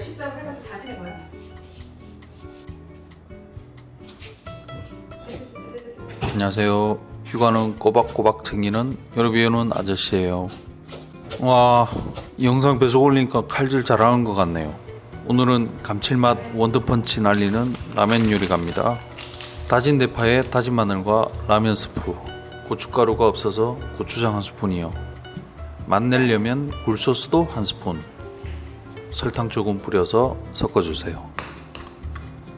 멸치장 해가지고 다지해봐요. 안녕하세요. 휴가는 꼬박꼬박 챙기는 여러 비우는 아저씨예요. 와, 이 영상 배속 올리니까 칼질 잘하는 것 같네요. 오늘은 감칠맛 원더펀치 날리는 라면 요리 갑니다. 다진 대파에 다진 마늘과 라면 스프, 고춧가루가 없어서 고추장 한 스푼이요. 맛 내려면 굴소스도 한 스푼, 설탕 조금 뿌려서 섞어주세요.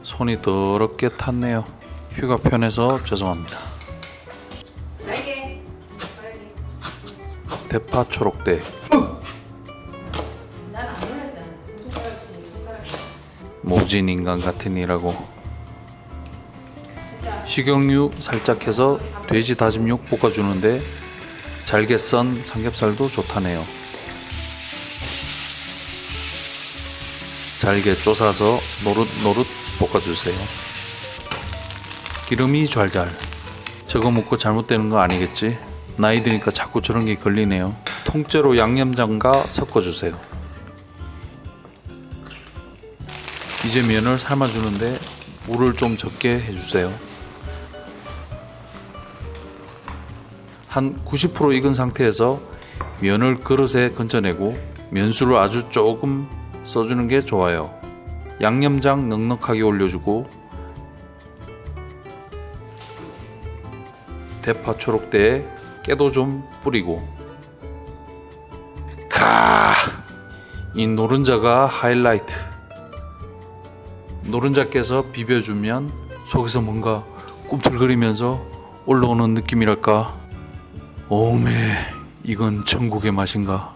손이 더럽게 탔네요. 휴가 편해서 죄송합니다. 날개. 날개. 대파 초록대 난안 놀랬잖아. 손가락이 손가락이. 모진 인간 같은 이라고 진짜. 식용유 살짝 해서 돼지 다짐육 볶아주는데 잘게 썬 삼겹살도 좋다네요 잘게 쪼사서 노릇노릇 볶아주세요 기름이 잘잘 저거 먹고 잘못되는 거 아니겠지? 나이 드니까 자꾸 저런 게 걸리네요 통째로 양념장과 섞어주세요 이제 면을 삶아주는데 물을 좀 적게 해주세요. 한 90% 익은 상태에서 면을 그릇에 건져내고 면수를 아주 조금 써주는 게 좋아요. 양념장 넉넉하게 올려주고 대파 초록대에 깨도 좀 뿌리고 가! 이 노른자가 하이라이트. 노른자께서 비벼주면 속에서 뭔가 꿈틀거리면서 올라오는 느낌이랄까. 오메, 이건 천국의 맛인가.